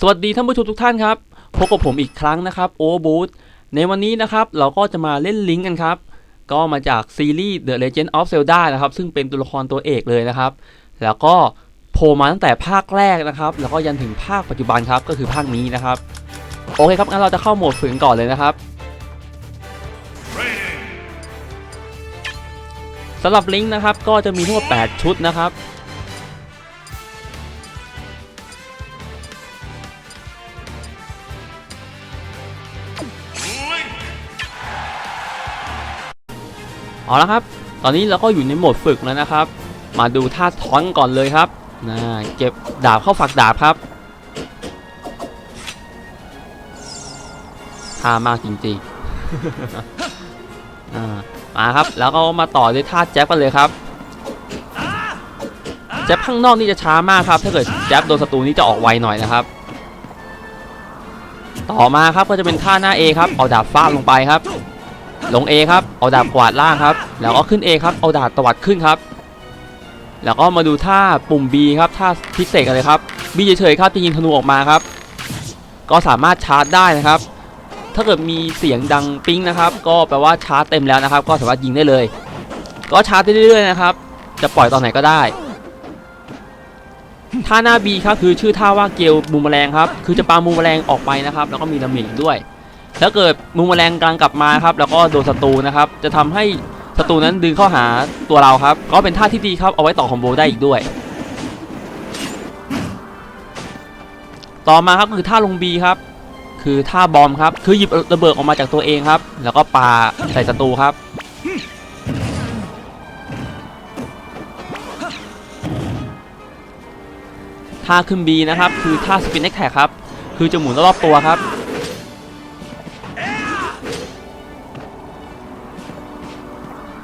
สวัสดีท่านผู้ชมทุกท่านครับพบกับผมอีกครั้งนะครับโอบูธในวันนี้นะครับเราก็จะมาเล่นลิงก์กันครับ ก็มาจากซีรีส์ The Legend of Zelda นะครับ ซึ่งเป็นตัวละครตัวเอกเลยนะครับ แล้วก็โผล่มาตั้งแต่ภาคแรกนะครับ แล้วก็ยันถึงภาคปัจจุบันครับ ก็คือภาคนี้นะครับ โอเคครับงั้นเราจะเข้าโหมดฝืนก่อนเลยนะครับสำหรับลิงก์นะครับก็จะมีทั้งหมด8ชุดนะครับ เอาละครับ ตอนนี้เราก็อยู่ในโหมดฝึกแล้วนะครับ มาดูท่าท้อนก่อนเลยครับนะเก็บดาบเข้าฝักดาบครับท่ามากจริงๆอ่ามาครับ แล้วก็มาต่อด้วยท่าแจ๊บกันเลยครับ แจ๊บข้างนอกนี่จะช้ามากครับ ถ้าเกิดแจ๊บโดนศัตรูนี่จะออกไวหน่อยนะครับ ต่อมาครับก็จะเป็นท่าหน้า A ครับ เอาดาบฟาดลงไปครับ ลง A ครับ เอาดาบกวาดล่างครับ แล้วก็ขึ้น A ครับ เอาดาบตวัดขึ้นครับ แล้วก็มาดูท่าปุ่ม B ครับ ท่าพิเศษกันเลยครับ B เฉยๆครับจะยิงธนูออกมาครับ ก็สามารถชาร์จได้นะครับ ถ้าเกิดมีเสียงดังปิ๊งนะครับ ก็แปลว่าชาร์จเต็มแล้วนะครับ ก็สามารถยิงได้เลย ก็ชาร์จได้เรื่อยๆนะครับ จะปล่อยตอนไหนก็ได้ท่าหน้า B ครับคือชื่อท่าว่าเกลบูมแมลงครับ คือจะปาบูมแมลงออกไปนะครับ แล้วก็มีดาเมจด้วย ถ้าเกิดมูมแมลงกลางกลับมาครับแล้วก็โดนศัตรูนะครับ จะทำให้ศัตรูนั้นดึงเข้าหาตัวเราครับ ก็เป็นท่าที่ดีครับเอาไว้ต่อคอมโบได้อีกด้วย ต่อมาครับคือท่าลงบีครับ คือท่าบอมครับ คือหยิบระเบิดออกมาจากตัวเองครับ แล้วก็ปาใส่ศัตรูครับท่าขึ้นบีนะครับ คือท่าสปินเน็กแท็กครับ คือจะหมุนรอบตัวครับ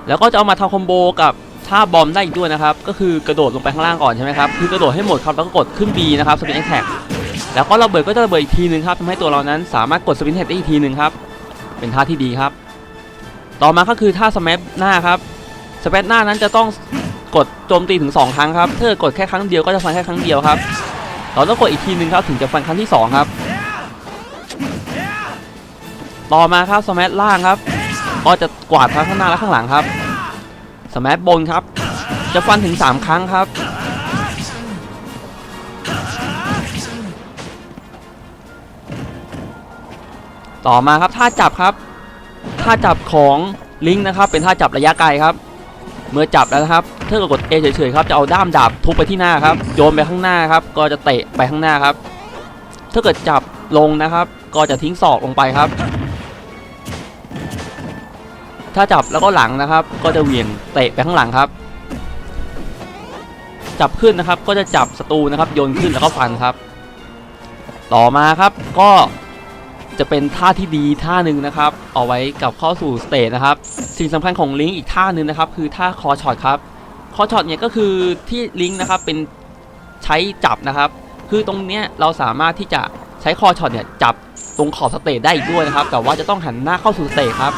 แล้วก็จะเอามาทำคอมโบกับท่าบอมได้อีกด้วยนะครับ ก็คือกระโดดลงไปข้างล่างก่อนใช่ไหมครับ คือกระโดดให้หมดครับแล้วก็กดขึ้น B นะครับสปินแอคแท็กแล้วก็ระเบิดก็จะระเบิดอีกทีหนึ่งครับทำให้ตัวเรานั้นสามารถกดสปินแท็กได้อีกทีหนึ่งครับ เป็นท่าที่ดีครับ ต่อมาก็คือท่าสแมปหน้าครับสแมปหน้านั้นจะต้องกดโจมตีถึง 2 ครั้งครับ ถ้ากดแค่ครั้งเดียวก็จะฟันแค่ครั้งเดียวครับ เราต้องกดอีกทีหนึ่งครับถึงจะฟันครั้งที่สองครับ ต่อมาครับสแมปล่างครับ ก็จะกวาดทั้งข้างหน้าและข้างหลังครับสมับนครับ จะฟันถึง 3 ครั้งครับ ต่อมาครับท่าจับครับท่าจับของลิงนะครับ เป็นท่าจับระยะไกลครับ เมื่อจับแล้วนะครับถ้าเกิดกด A เฉยๆครับจะเอาด้ามดาบทุบไปที่หน้าครับ โยนไปข้างหน้าครับ ก็จะเตะไปข้างหน้าครับ ถ้าเกิดจับลงนะครับ ก็จะทิ้งศอกลงไปครับ ถ้าจับแล้วก็หลังนะครับ ก็จะเหวี่ยงเตะไปข้างหลังครับ จับขึ้นนะครับ ก็จะจับศัตรูนะครับ โยนขึ้นแล้วก็ฟันครับ ต่อมาครับก็จะเป็นท่าที่ดีท่าหนึ่งนะครับ เอาไว้กับเข้าสู่สเตจนะครับ สิ่งสำคัญของลิงก์อีกท่าหนึ่งนะครับ คือท่าคอช็อตครับ คอช็อตเนี่ยก็คือที่ลิงก์นะครับเป็นใช้จับนะครับ คือตรงเนี้ยเราสามารถที่จะใช้คอช็อตเนี่ยจับตรงขอบสเตจได้อีกด้วยนะครับ แต่ว่าจะต้องหันหน้าเข้าสู่สเตจครับ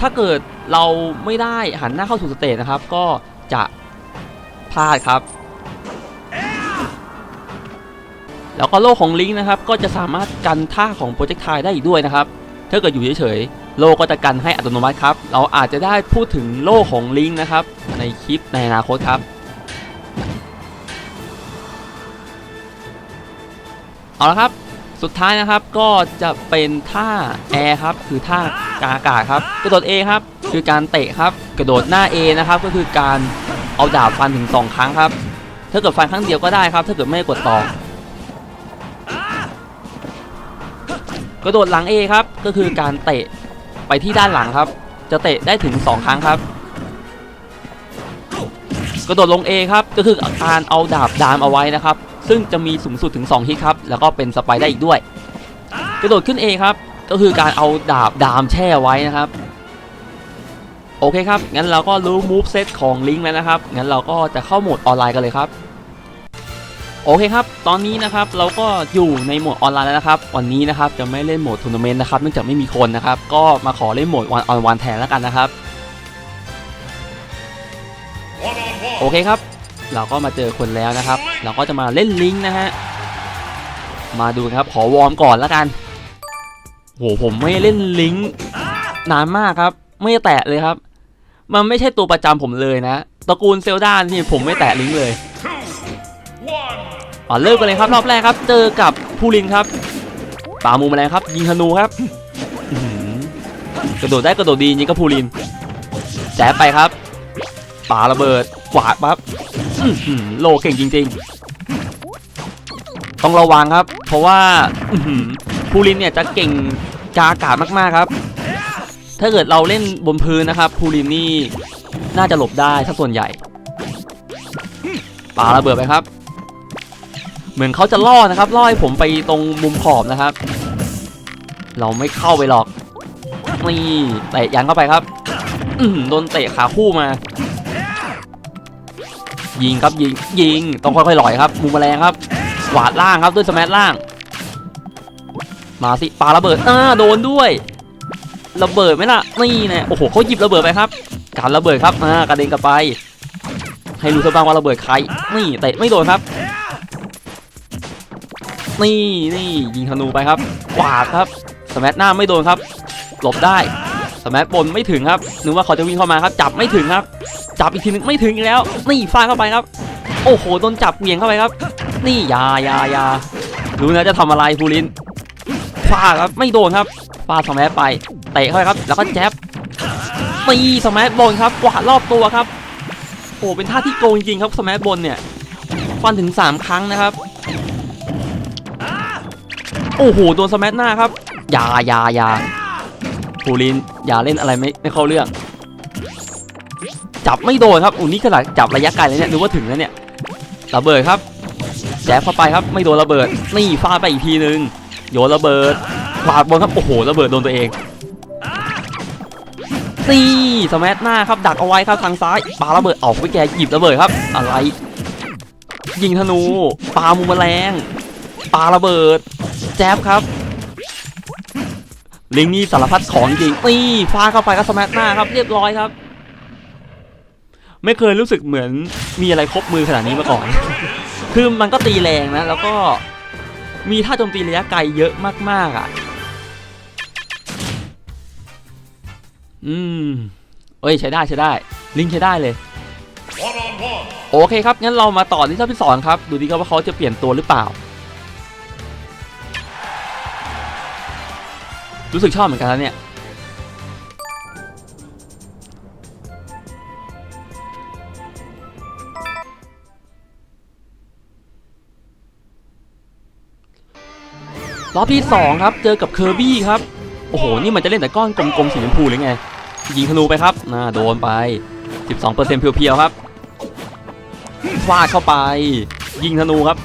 ถ้าเกิดเราไม่ได้หันหน้าเข้าสู่สเตจนะครับ ก็จะพลาดครับ แล้วก็โล่ของลิงนะครับ ก็จะสามารถกันท่าของโปรเจกต์ไทได้อีกด้วยนะครับ ถ้าเกิดอยู่เฉยๆ โล่ก็จะกันให้อัตโนมัติครับ เราอาจจะได้พูดถึงโล่ของลิงนะครับ ในคลิปในอนาคตครับเอาละครับ สุดท้ายนะครับก็จะเป็นท่าแอร์ครับคือท่ากาอากาศครับกระโดด A ครับคือการเตะครับกระโดดหน้า A นะครับก็คือการเอาดาบฟันถึง 2 ครั้งครับ ถ้าเกิดฟันครั้งเดียวก็ได้ครับ ถ้าเกิดไม่กดต่อกระโดดหลัง A ครับก็คือการเตะไปที่ด้านหลังครับ จะเตะได้ถึง 2 ครั้งครับ กระโดดลง A ครับก็คือการเอาดาบดามเอาไว้นะครับ ซึ่งจะมีสูงสุดถึง2ฮิตครับ แล้วก็เป็นสไปได้อีกด้วย กระโดดขึ้น A ครับ ก็คือการเอาดาบดามแช่ไว้นะครับ โอเคครับ งั้นเราก็รู้ move set ของลิงก์แล้วนะครับ งั้นเราก็จะเข้าโหมดออนไลน์กันเลยครับโอเคครับ ตอนนี้นะครับเราก็อยู่ในโหมดออนไลน์แล้วนะครับ วันนี้นะครับจะไม่เล่นโหมดทัวร์นาเมนต์นะครับเนื่องจากไม่มีคนนะครับ ก็มาขอเล่นโหมดวันออนวันแทนแล้วกันนะครับ โอเคครับ เราก็มาเจอคนแล้วนะครับ เราก็จะมาเล่นลิงก์นะฮะ มาดูครับขอวอร์มก่อนแล้วกันโหผมไม่เล่นลิงก์นานมากครับ ไม่แตะเลยครับ มันไม่ใช่ตัวประจำผมเลยนะตระกูลเซลดานี่ผมไม่แตะลิงก์เลยอ่าเริ่มกันเลยครับรอบแรกครับ เจอกับพูลินครับป่ามูแมลงครับ ยิงธนูครับกระโดดได้กระโดดดีจริงก็พูลินแจ๊ไปครับป่าระเบิดกวาดปั๊บ โลเก่งจริง ๆ ต้องระวังครับ เพราะว่าอื้อหือพูลินเนี่ยจะเก่งกาอากาศมากๆครับ ถ้าเกิดเราเล่นบนพื้นนะครับพูลินนี่น่าจะหลบได้ถ้าส่วนใหญ่ปาระเบิดไปครับ เหมือนเขาจะล่อนะครับล่อให้ผมไปตรงมุมขอบนะครับ เราไม่เข้าไปหรอกนี่เตะยันเข้าไปครับโดนเตะขาคู่มา ยิงครับยิงยิงต้องค่อยๆลอยครับมุมแมลงครับหวาดล่างครับด้วยสมัล่าง มาสิปาระเบิดอ่าโดนด้วยระเบิดไหมล่ะนี่แน่โอ้โหเขาหยิบระเบิดไปครับ การระเบิดครับอ่ากระเด็นกลับไป ให้รู้ซะบ้างว่าระเบิดใครนี่เตะไม่โดนครับ นี่นี่ยิงธนูไปครับกวาดครับสมัหน้าไม่โดนครับ หลบได้สมับนไม่ถึงครับนึกว่าเขาจะวิ่งเข้ามาครับ จับไม่ถึงครับ จับอีกทีนึงไม่ถึงอีกแล้ว นี่ฟาดเข้าไปครับ โอ้โหโดนจับเหวี่ยงเข้าไปครับ นี่ยายายารู้นะจะทำอะไรภูรินฟาดครับไม่โดนครับฟาดสแมัไปเตะเข้าไปครับ แล้วก็แจ๊บตีสแมับนครับกวาดรอบตัวครับ โอ้เป็นท่าที่โกงจริงๆครับสแมับนเนี่ยฟันถึง 3 ครั้งนะครับ โอ้โหโดนสแมัหน้าครับอยาอยาอยาภูรินอย่าเล่นอะไรไม่ไม่เข้าเรื่อง จับไม่โดนครับอุ้นี่ขนาดจับระยะไกลเลยเนี่ยนึกว่าถึงแล้วเนี่ยระเบิดครับแจ๊บเข้าไปครับไม่โดนระเบิดนี่ฟาดไปอีกทีนึงโยนระเบิดขวาดบนครับโอ้โหระเบิดโดนตัวเองนี่สมัหน้าครับดักเอาไว้ครับทางซ้ายปาระเบิดออกไปแกหยิบระเบิดครับ อะไร ยิงธนูปามุมแมลงปาระเบิด แจ๊บครับ ลิงนี่สารพัดของจริงนี่ฟาเข้าไปก็สมัหน้าครับเรียบร้อยครับ ไม่เคยรู้สึกเหมือนมีอะไรครบมือขนาดนี้มาก่อน คือมันก็ตีแรงนะ แล้วก็มีท่าโจมตีระยะไกลเยอะมากๆอะ อืม เอ้ยใช้ได้ใช้ได้ ลิงใช้ได้เลย โอเคครับ งั้นเรามาต่อที่ท่าที่สองครับ ดูดีครับว่าเขาจะเปลี่ยนตัวหรือเปล่า รู้สึกชอบเหมือนกันแล้วเนี่ย รอบที่ 2 ครับ เจอกับเคอร์บี้ครับ โอ้โห นี่มันจะเล่นแต่ก้อนกลมๆสีชมพูหรือไง ยิงธนูไปครับน่าโดนไป 12%เพียวๆครับฟาดเข้าไป ยิงธนูครับ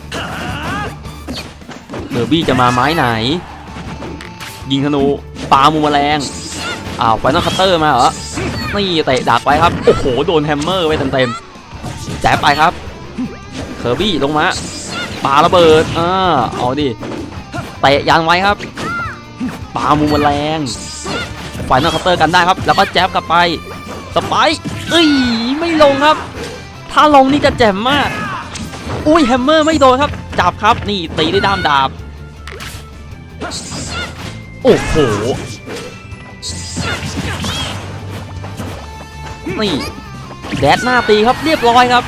เคอร์บี้จะมาไม้ไหน ยิงธนูปามูมแมลงอ้าวไฟนอลคัตเตอร์มาเหรอนี่เตะดักไว้ครับ โอ้โห โดนแฮมเมอร์ไปเต็มๆแจ๊บไปครับ เคอร์บี้ลงมาปาระเบิดอ่าเอาดิ เตะยันไว้ครับปามูแมลงไฟนอลคัตเตอร์กันได้ครับ แล้วก็แจ๊บกลับไปสไปค์เอ้ยไม่ลงครับ ถ้าลงนี่จะแจ่มมาก อุ้ยแฮมเมอร์ไม่โดนครับ จับครับนี่ตีด้วยด้ามดาบ โอ้โห นี่แดดหน้าตีครับเรียบร้อยครับ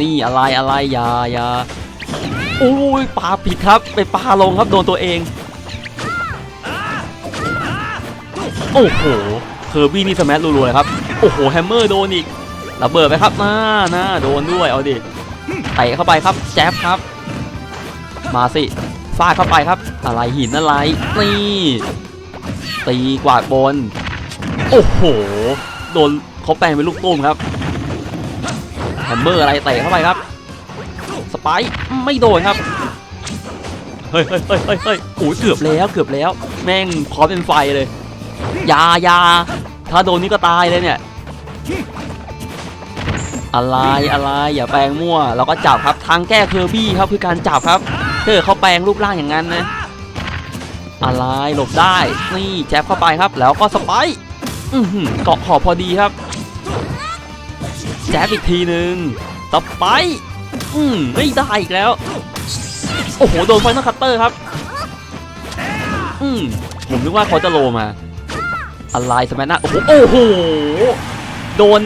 นี่อะไรอะไรยายาอุ้ยปาผิดครับ ไปปาลงครับโดนตัวเอง โอ้โหเคอร์บี้นี่สมัรัวๆเลยครับ โอ้โหแฮมเมอร์โดนอีกระเบิดไปครับหน้าหน้าโดนด้วยเอาดิเตะเข้าไปครับแจ๊บครับ มาสิฟาดเข้าไปครับ อะไรหินอะไรนี่ตีกวาดบน โอ้โห โดนเขาแปลงเป็นลูกตุ้มครับ เมอร์อะไรเตะเข้าไปครับ สไปค์ไม่โดนครับ เฮ้ยเฮ้ยเฮ้ยเฮ้ยเฮ้ยโอ้ยเกือบแล้วเกือบแล้ว แม่งพร้อมเป็นไฟเลยอยาอยาถ้าโดนนี่ก็ตายเลยเนี่ย อะไรอะไรอย่าแปลงมั่ว เราก็จับครับทางแก้เคอร์บี้ครับคือการจับครับถ้าเกิดเขาแปลงรูปร่างอย่างนั้นนะ อะไรหลบได้ นี่แจ๊บเข้าไปครับ แล้วก็สไปค์อื้อหือเกาะขอบพอดีครับ แจ๊บอีกทีหนึ่งต่อไป อืมไม่ได้อีกแล้ว โอ้โห โดนไฟนอลคัตเตอร์ครับ อืมผมนึกว่าเขาจะโลมาอะไรสมัยน้าโอ้โหโอ้โห โดน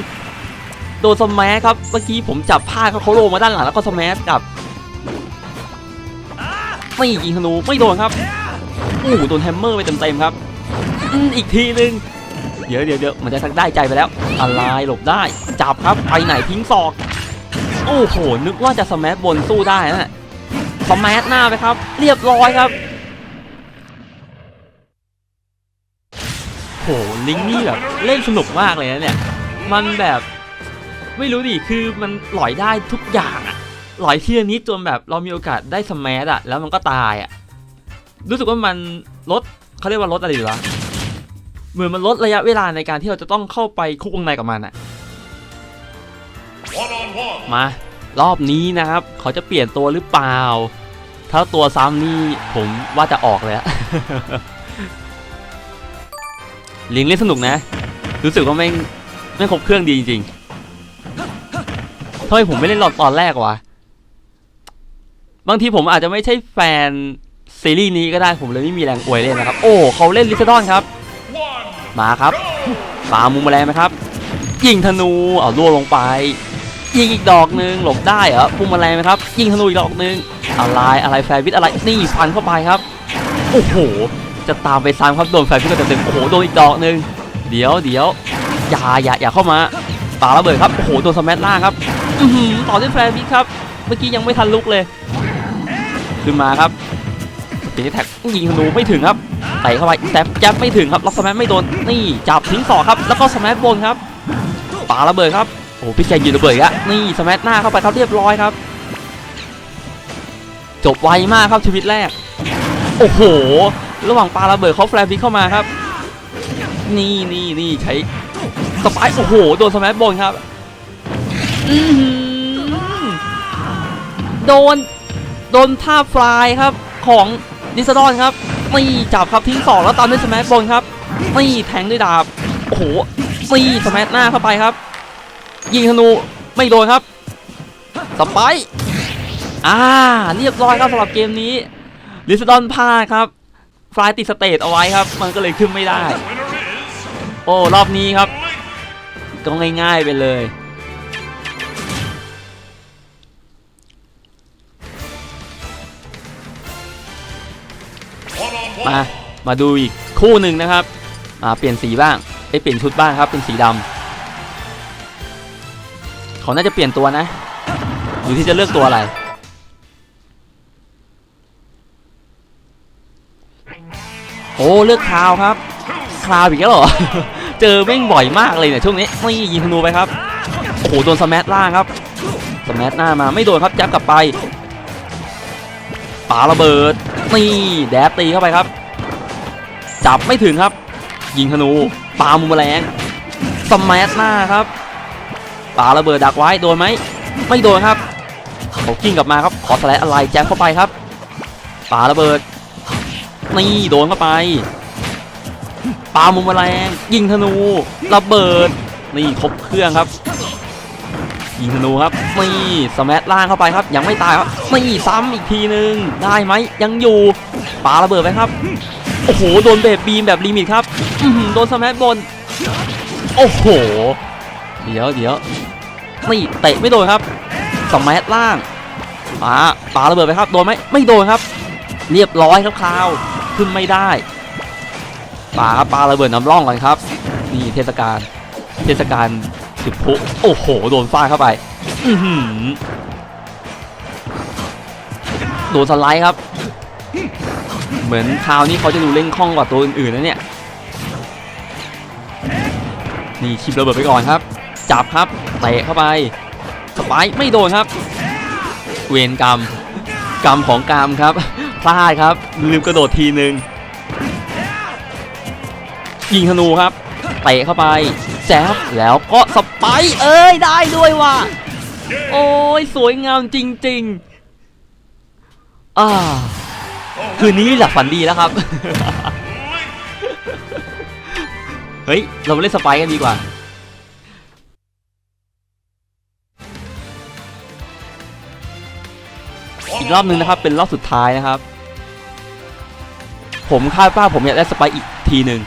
โดนสมัครับ เมื่อกี้ผมจับผ้าเขาเขาโลมาด้านหลังแล้วก็สมักลับ ไม่ยิงธนูไม่โดนครับ โอ้โห โดนแฮมเมอร์ไปเต็มๆครับอืมอีกทีหนึ่ง เดี๋ยวเดี๋ยวเดี๋ยวมันจะทักได้ใจไปแล้วอะไรหลบได้ จับครับไปไหนทิ้งศอก โอ้โห นึกว่าจะสมับนสู้ได้นะสมัหน้าไปครับ เรียบร้อยครับโหลิงนี่แบบเล่นสนุกมากเลยนะเนี่ย มันแบบไม่รู้ดิคือมันหลอยได้ทุกอย่างอะหลอยทีละนิดจนแบบเรามีโอกาสได้สมัอะแล้วมันก็ตายอะรู้สึกว่ามันลดเขาเรียกว่าลดอะไรอยู่วะ เหมือนมันลดระยะเวลาในการที่เราจะต้องเข้าไปคุกวงในกับมันอะ One on one. มารอบนี้นะครับ เขาจะเปลี่ยนตัวหรือเปล่า ถ้าตัวซ้ำนี่ผมว่าจะออกเลยอะลิงเล่นสนุกนะ รู้สึกว่าแม่งแม่งครบเครื่องดีจริงๆทำไมผมไม่เล่นหลอดตอนแรกวะบางทีผมอาจจะไม่ใช่แฟนซีรีส์นี้ก็ได้ผมเลยไม่มีแรงอวยเล่นนะครับ โอ้เขาเล่นลิซดอนครับ One. มาครับปามุมแมลงไหมครับ ยิงธนูเอาล่วงลงไปยิงอีกดอกหนึ่งหลบได้เหรอมุมแมลงไหมครับ ยิงธนูอีกดอกหนึ่งอะไรอะไรแฟร์วิทอะไรนี่ฟันเข้าไปครับโอ้โหจะตามไปซ้ำครับโดนแฟร์วิทเต็มโอ้โหโดนอีกดอกหนึ่งเดี๋ยวเดี๋ยวอย่าอย่าอย่าเข้ามาปาระเบิดครับโอ้โหโดนสมัล่างครับอือหือต่อด้วยแฟร์วิทครับเมื่อกี้ยังไม่ทันลุกเลย ขึ้นมาครับเป็นแท็กยิงธนูไม่ถึงครับ เตะเข้าไปแต่ยับไม่ถึงครับล็อกสมัไม่โดนนี่จับทิ้งศอกครับแล้วก็สมับนครับปาระเบิดครับโอ้พี่แกยืนระเบิดอะนี่สมัหน้าเข้าไปครับเรียบร้อยครับ จบไวมากครับชีวิตแรก โอ้โห ระหว่างปาระเบิดเขาแฟลพิกเข้ามาครับ นี่นี่นี่ใช้สปร์โอ้โหโดนสมับนครับอือโดนโดนท่าฟลายครับของดิสดอนครับ นี่จับครับทิ้งสองแล้วตามด้วยสแมับนครับนี่แทงด้วยดาบโอ้โหนี่สแมัหน้าเข้าไปครับ ยิงธนูไม่โดนครับสไปร์อ่าเรียบร้อยครับสำหรับเกมนี้ดิสดอนพลาดครับฟลายติดสเตทเอาไว้ครับ มันก็เลยขึ้นไม่ได้ โอ้รอบนี้ครับ ก็ง่ายๆไปเลย มา มาดูอีกคู่หนึ่งนะครับอ่าเปลี่ยนสีบ้างไอเปลี่ยนชุดบ้างครับเป็นสีดำเขาน่าจะเปลี่ยนตัวนะ อยู่ที่จะเลือกตัวอะไรโอ้เลือกคราวครับคราวอีกแล้วเหรอ เจอแม่งบ่อยมากเลยเนี่ยช่วงนี้นี่ยิงธนูไปครับโอ้โหโดนสมัล่างครับสมัหน้ามาไม่โดนครับแจ๊บกลับไปป่าระเบิดนี่แดบตีเข้าไปครับ จับไม่ถึงครับ ยิงธนูปามุมแมลงสแมัหน้าครับปาระเบิดดักไว้โดนไหมไม่โดนครับเขากิ้งกลับมาครับขอสไลด์อะไรแจ๊บเข้าไปครับปาระเบิดนี่โดนเข้าไปปามุมแมลงยิงธนูระเบิดนี่ครบเครื่องครับยิงธนูครับนี่สแมัล่างเข้าไปครับ ยังไม่ตายครับนี่ซ้ำอีกทีนึงได้ไหมยังอยู่ปาระเบิดไปครับ โอ้โห โดนเบรบีมแบบลิมิตครับอื้อหือโดนสมับนโอ้โห เดี๋ยวเดี๋ยวนี่เตะไม่โดนครับสมัล่างปาปาระเบิดไปครับ โดนไหมไม่โดนครับ เรียบร้อยครับคราว ขึ้นไม่ได้ปาปาระเบิดน้ำร่องก่อนครับ นี่เทศกาล เทศกาลสุดพุโอ้โห โดนฟาดเข้าไป อืโดนสไลด์ครับ เหมือนคราวนี้เขาจะดูเล่นคล่องกว่าตัวอื่นๆนะเนี่ยนี่คลิประเบิดไปก่อนครับ จับครับเตะเข้าไปสไปไม่โดนครับ เวรกรรมกรรมของกรรมครับพลาดครับลืมกระโดดทีนึงยิงธนูครับเตะเข้าไปแจ๊บแล้วก็สไปเอ้ยได้ด้วยว่ะโอ้ยสวยงามจริง ๆ อ่า คืนนี้หลับฝันดีแล้วครับ เฮ้ย เราเล่นสไปกันดีกว่า อีกรอบหนึ่งนะครับ เป็นรอบสุดท้ายนะครับ ผมคาดว่าผมอยากได้สไปอีกทีหนึ่ง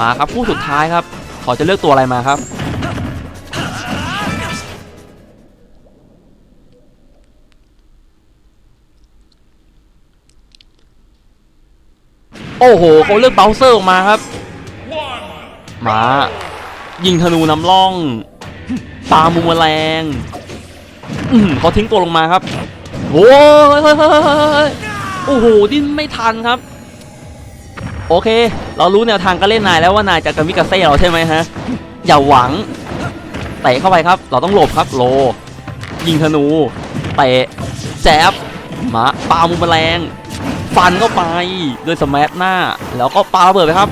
มาครับคู่สุดท้ายครับ ขอจะเลือกตัวอะไรมาครับ โอ้โหเขาเลือกเบลเซอร์ออกมาครับมายิงธนูนำล่องปามุมแมลงเขาทิ้งตัวลงมาครับโอ้ยโอ้โหดิ้นไม่ทันครับ โอเค เรารู้แนวทางการเล่นนายแล้วว่านายจะกามิกาเซ่เราใช่ไหมฮะ อย่าหวังเตะเข้าไปครับ เราต้องหลบครับโล ยิงธนูเตะแจ๊บมาปามุมแมลง ฟันเข้าไปด้วยสมัหน้า แล้วก็ปาระเบิดไปครับ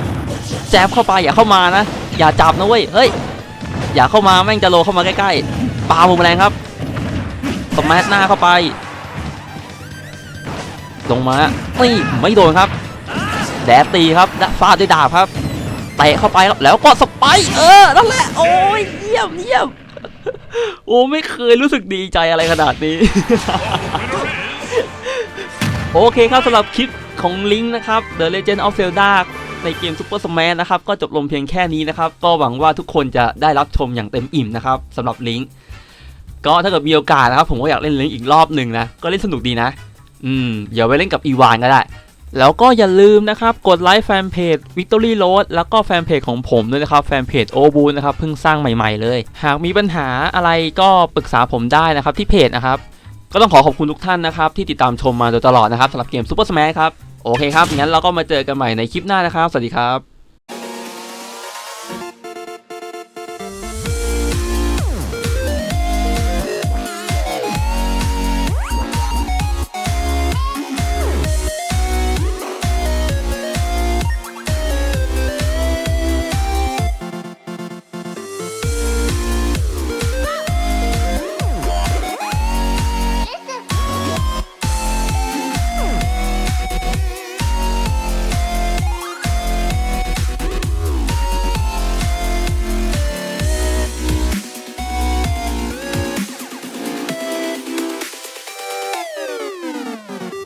แจ๊บเข้าไปอย่าเข้ามานะ อย่าจับนะเว้ยเฮ้ยอย่าเข้ามาแม่งจะโลเข้ามาใกล้ๆปามุมแรงครับสมัหน้าเข้าไป ลงมานี่ไม่โดนครับ แดดตีครับและฟาดด้วยดาบครับเตะเข้าไปครับแล้วก็สไปเออนั่นแหละโอ้ยเยี่ยมเยี่ยมโอ้ไม่เคยรู้สึกดีใจอะไรขนาดนี้ โอเคครับสำหรับคลิปของลิงนะครับ The Legend of Zelda ในเกม Super Smash นะครับ ก็จบลงเพียงแค่นี้นะครับ ก็หวังว่าทุกคนจะได้รับชมอย่างเต็มอิ่มนะครับสำหรับลิงก็ถ้าเกิดมีโอกาสนะครับ ผมก็อยากเล่นลิงอีกรอบหนึ่งนะ ก็เล่นสนุกดีนะ อืมอย่าไปเล่นกับอีวานก็ได้ แล้วก็อย่าลืมนะครับ กดไลค์แฟนเพจ Victory Road แล้วก็แฟนเพจของผมด้วยนะครับ แฟนเพจโอบูนะครับเพิ่งสร้างใหม่ ๆ เลย หากมีปัญหาอะไรก็ปรึกษาผมได้นะครับที่เพจนะครับ ก็ต้องขอขอบคุณทุกท่านนะครับที่ติดตามชมมาโดยตลอดนะครับสำหรับเกม Super Smash ครับโอเคครับงั้นเราก็มาเจอกันใหม่ในคลิปหน้านะครับ สวัสดีครับ